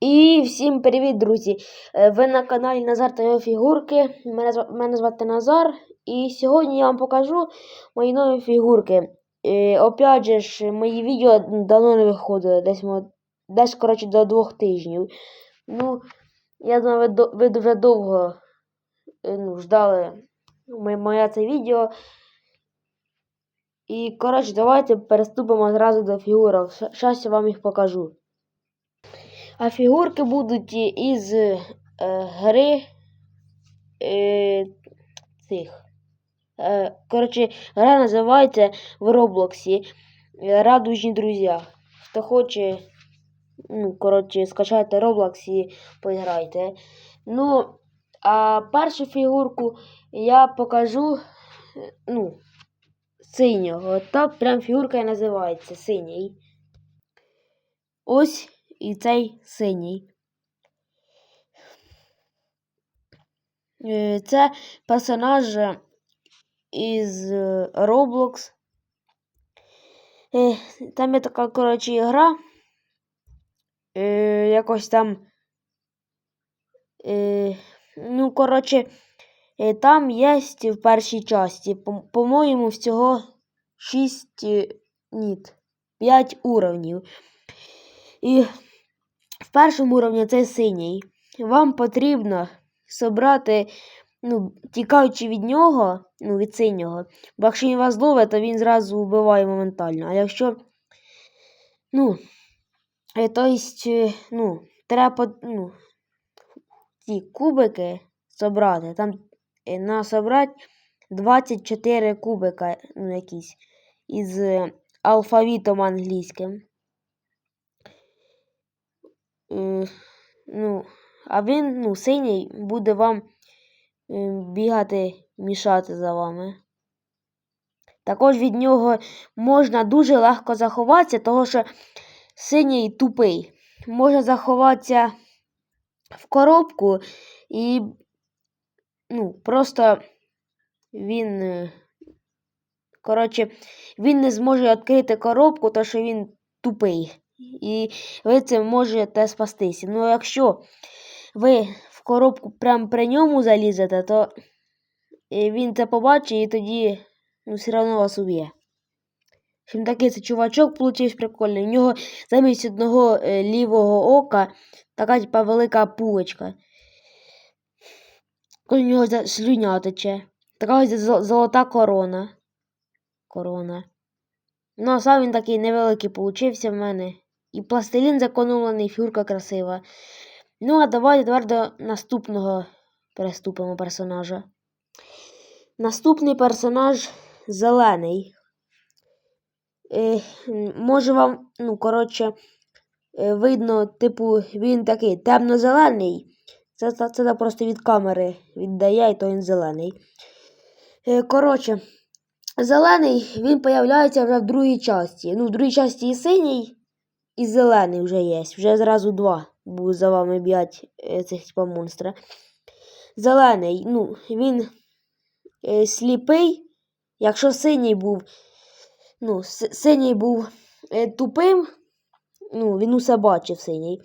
І всім привіт, друзі! Е, Ви на каналі Назар та його фігурки. Мене, звати Назар. І сьогодні я вам покажу мої нові фігурки. Е, опять же ж, мої відео давно не виходили, десь, десь коротше, до двох тижнів. Ну, я думаю, ви, ви дуже довго е, ну, ждали моє, це відео. І, коротше, давайте переступимо зразу до фігурок. Зараз я вам їх покажу. А фігурки будуть із е, гри е, цих. Е, коротше, гра називається в Роблоксі е, Радужні друзі. Хто хоче, ну, коротше, скачайте Roblox і поіграйте. Ну, а першу фігурку я покажу, ну, синього. Так прям фігурка і називається синій. Ось і цей синій. Е, Це персонаж із е, Roblox. Е, Там є така, коротше, гра. Е, Якось там. Ну, коротше, там є в першій часті, по- по-моєму, всього 6, ні, 5 уровнів. І в першому уровні це синій. Вам потрібно собрати, ну, тікаючи від нього, ну, від синього. Бо якщо він вас ловить, то він зразу вбиває моментально. А якщо, ну, то есть, е, ну, треба, ну, ці кубики собрати. Там е, на собрати 24 кубика, ну, якісь, із алфавітом англійським. Е, ну, а він, ну, синій, буде вам е, бігати, мішати за вами. Також від нього можна дуже легко заховатися, тому що синій тупий. Можна заховатися в коробку і ну, просто він. е, Коротше, він не зможе відкрити коробку, тому що він тупий. І ви цим можете спастися. Ну, якщо ви в коробку прямо при ньому залізете, то е, він це побачить і тоді ну, все одно вас уб'є. Чим такий це чувачок получився прикольний. У нього замість одного е, лівого ока така типа велика пулечка. У нього слюня тече. Така ось золота корона. Корона. Ну, а сам він такий невеликий получився в мене. І пластилін законулений, фігурка красива. Ну, а тепер до наступного переступимо персонажа. Наступний персонаж зелений. Е, може вам, ну, коротше, е, видно, типу, він такий темно-зелений. Це, це, це просто від камери віддає, і то він зелений. Е, коротше, зелений він появляється вже в другій часті. Ну, в другій часті і синій, і зелений вже є. Вже зразу два будуть за вами б'ять е, цих типа монстра. Зелений, ну, він е, сліпий. Якщо синій був, ну, синій був е, тупим, ну, він усе бачив синій.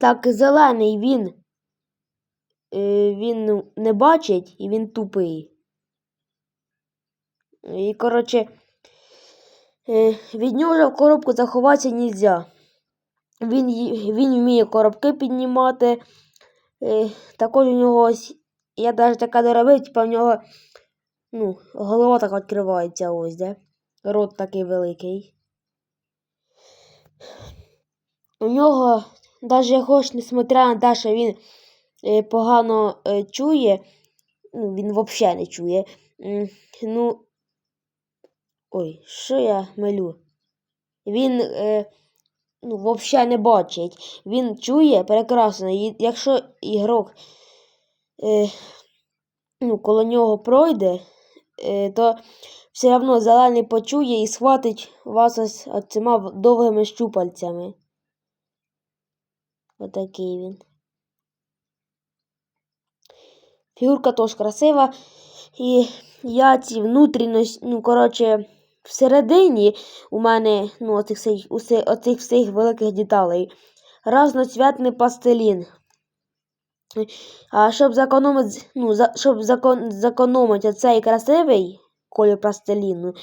Так, зелений він, е, він не бачить і він тупий. І, коротше, від нього в коробку заховатися нельзя. Він, він вміє коробки піднімати. Е, також у нього ось, я навіть така доробив, типа в нього ну, голова так відкривається ось, де. Рот такий великий. У нього, навіть хоч несмотря на те, що він е, погано е, чує, ну, він взагалі не чує. Ну, ой, що я милю? Він е, ну, взагалі не бачить. Він чує прекрасно. Якщо ігрок е, ну, коло нього пройде, е, то все одно зелений почує і схватить вас ось цими довгими щупальцями. Отакий він. Фігурка теж красива. І я ці внутрішності, ну, коротше, всередині у мене ну, оцих, всіх- усе- оцих всіх великих деталей. разноцвітний пластилін. А щоб зекономити, ну, за, щоб зекономити цей красивий колір пластиліну,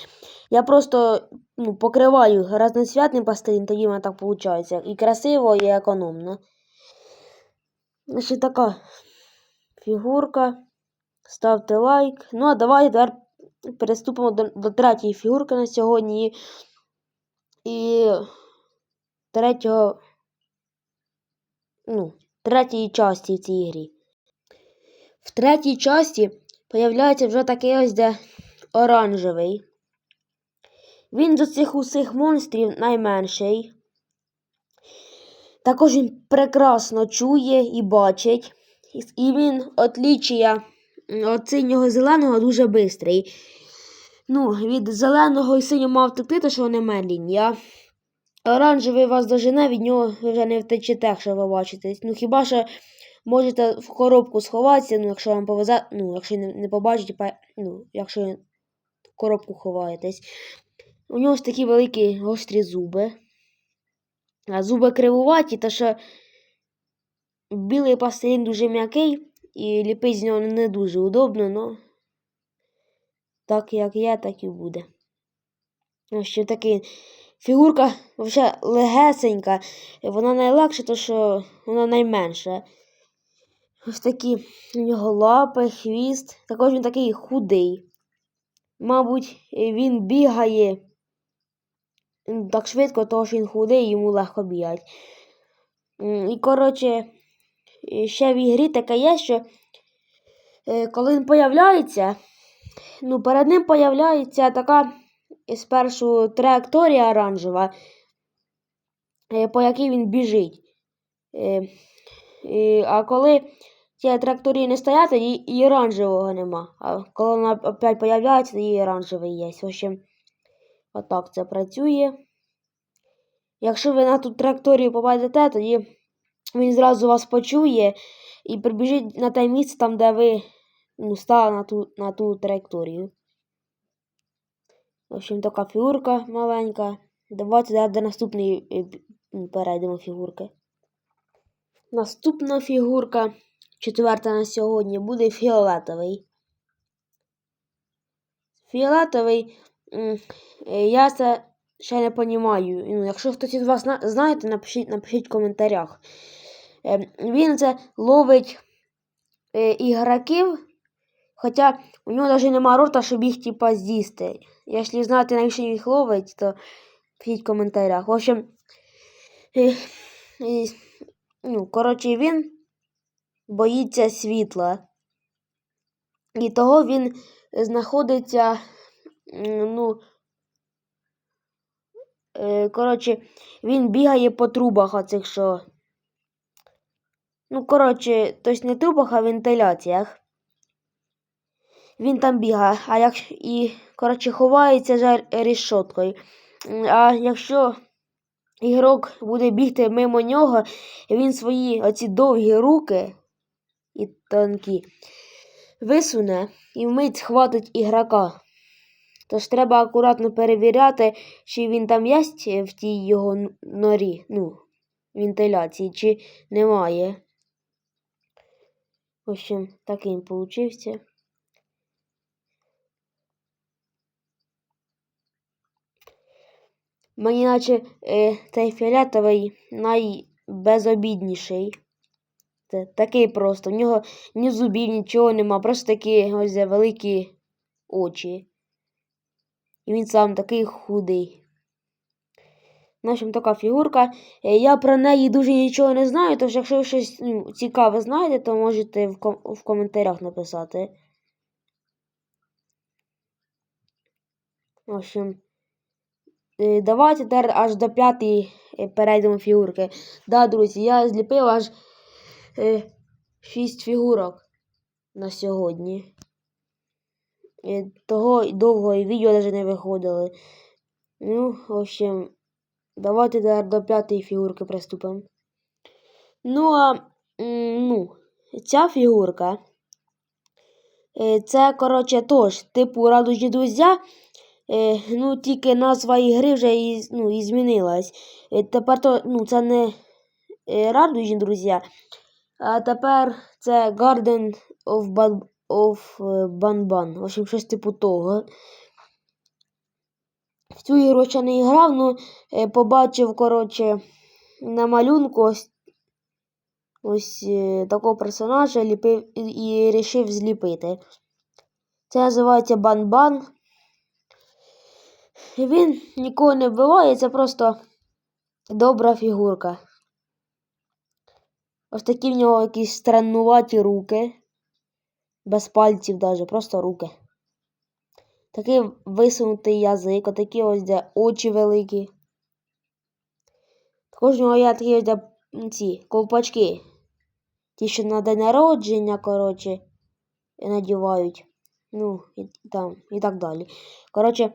я просто ну, покриваю разноцвітний пластилін, тоді в мене так виходить. І красиво, і економно. Значить, така фігурка. Ставте лайк. Ну, а давайте тепер переступимо до, до третьої фігурки на сьогодні. І, третього. Ну, третьої часті в цій грі. В третій часті появляється вже такий ось де оранжевий. Він з цих усіх монстрів найменший. Також він прекрасно чує і бачить. І він отлічує від синього зеленого дуже бистрий. Ну, від зеленого і синього мав втекти, то що вони медленні. А оранжевий вас дожене, від нього ви вже не втечете, якщо ви бачитесь. Ну хіба що можете в коробку сховатися, ну, якщо вам повезе, ну, якщо не, не побачите, ну, якщо в коробку ховаєтесь. У нього ж такі великі гострі зуби. А зуби кривуваті, та що білий пластилін дуже м'який і ліпить з нього не дуже удобно, но так як є, так і буде. Ось ще такий фігурка взагалі легесенька. Вона найлегша, то що вона найменша. Ось такі у нього лапи, хвіст. Також він такий худий. Мабуть, він бігає так швидко, тому що він худий, йому легко бігати. І, коротше, ще в ігрі таке є, що е, коли він появляється, ну, перед ним появляється така спершу траєкторія оранжева, е, по якій він біжить. Е, а коли ці траєкторії не стоять, тоді і оранжевого нема. А коли вона опять появляється, тоді і оранжевий є. В общем, отак це працює. Якщо ви на ту траєкторію попадете, тоді він зразу вас почує і прибіжить на те місце, там, де ви ну, стали на ту, на ту траєкторію. В общем, така фігурка маленька. Давайте до наступної е, м, перейдемо фігурки. Наступна фігурка, четверта на сьогодні, буде фіолетовий. Фіолетовий, е, я це ще не розумію. Ну, якщо хтось із вас зна- знаєте, напишіть, напишіть в коментарях. Е, Він це ловить е, ігроків, хоча у нього навіть нема рота, щоб їх типа з'їсти. Якщо навіщо він їх ловить, то пишіть в коментарях. В общем, е, ну, коротше, він боїться світла. І того він знаходиться, ну, коротше, він бігає по трубах оцих, що. Ну, коротше, тобто не трубах, а вентиляціях. Він там бігає, а якщо і, коротше, ховається за рішоткою. А якщо ігрок буде бігти мимо нього, він свої оці довгі руки і тонкі висуне і вмить схватить ігрока. Тож треба акуратно перевіряти, чи він там є в тій його норі, ну, вентиляції, чи немає. В общем, таким получився. Мені наче е, цей фіолетовий найбезобідніший. Це такий просто. В нього ні зубів, нічого нема, просто такі ось великі очі. І він сам такий худий. В общем, така фігурка. Е, Я про неї дуже нічого не знаю, тож якщо ви щось ну, цікаве знаєте, то можете в, ком- в коментарях написати. В общем, е, давайте тепер аж до п'ятої е, перейдемо фігурки. Да, друзі, я зліпив аж е, шість фігурок на сьогодні. Того довго відео навіть не виходили. Ну, в общем, давайте до п'ятої фігурки приступимо. Ну, а ну, ця фігурка. е, Це, коротше, тож, типу радужні друзі. Е, ну, тільки назва ігри вже і, ну, і змінилась. Е, тепер то, ну, це не радужні, друзі. А тепер це Garden of, Ban of Banban. В общем, щось типу того. В цю ігру ще не грав, ну е, побачив, коротше, на малюнку ось, ось е, такого персонажа ліпив і, вирішив зліпити. Це називається Бан-Бан. Він нікого не вбиває, це просто добра фігурка. Ось такі в нього якісь страннуваті руки. Без пальців даже, просто руки. Такий висунутий язик, отакі ось де очі великі. Також у нього є такі ось де ці ковпачки. Ті, що на день народження, коротше, надівають. Ну, і там, і так далі. Коротше,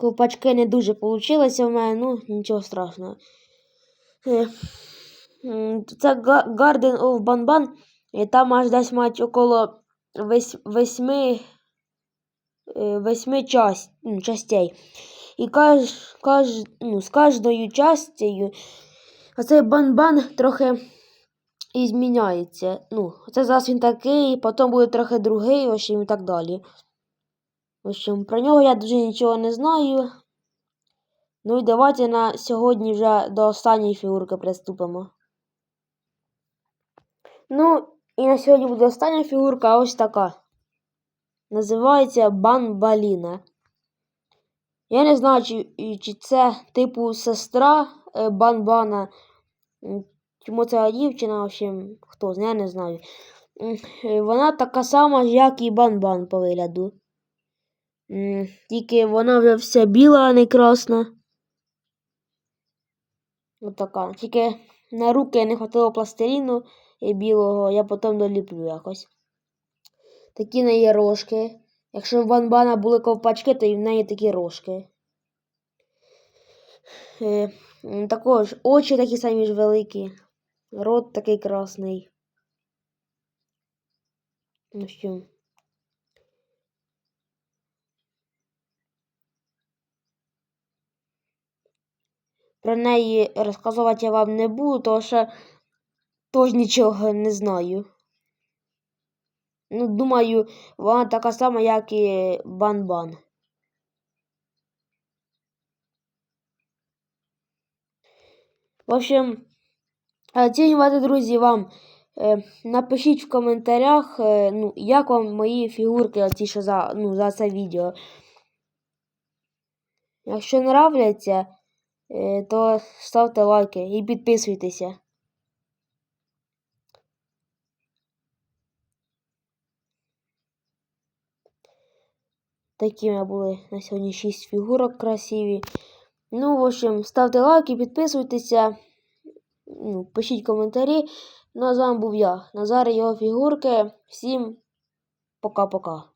ковпачки не дуже получилися в мене, ну, нічого страшного. Е, Це Garden of Banban, і там аж десь мають около весь, восьми, е, восьми част, ну, частей. І каж, каж, ну, з кожною частею оцей банбан трохи і зміняється. Ну, це зараз він такий, потім буде трохи другий, общем, і так далі. В общем, про нього я дуже нічого не знаю. Ну і давайте на сьогодні вже до останньої фігурки приступимо. Ну, і на сьогодні буде остання фігурка ось така. Називається Банбаліна. Я не знаю, чи, чи це типу сестра е, Банбана. Чому це дівчина, в общем, хто знає, я не знаю. Е, Вона така сама, як і Банбан по вигляду. Тільки вона вже вся біла, а не красна. Ось. Тільки на руки не хватило пластиліну і білого, я потім доліплю якось. Такі в неї рожки. Якщо в Банбана були ковпачки, то і в неї такі рожки. Е, також очі такі самі ж великі. Рот такий красний. Ну що. Про неї розказувати я вам не буду, тому що теж нічого не знаю. Ну, думаю, вона така сама, як і Бан-Бан. В общем, оцінювати, друзі, вам. Е, напишіть в коментарях, е, ну, як вам мої фігурки, оці, що за, ну, за це відео. Якщо нравляться, е, то ставте лайки і підписуйтеся. Такі у були на сьогодні 6 фігурок красиві. Ну, в общем, ставте лайки, підписуйтеся, ну, пишіть коментарі. Ну, а з вами був я, Назар і його фігурки. Всім пока-пока.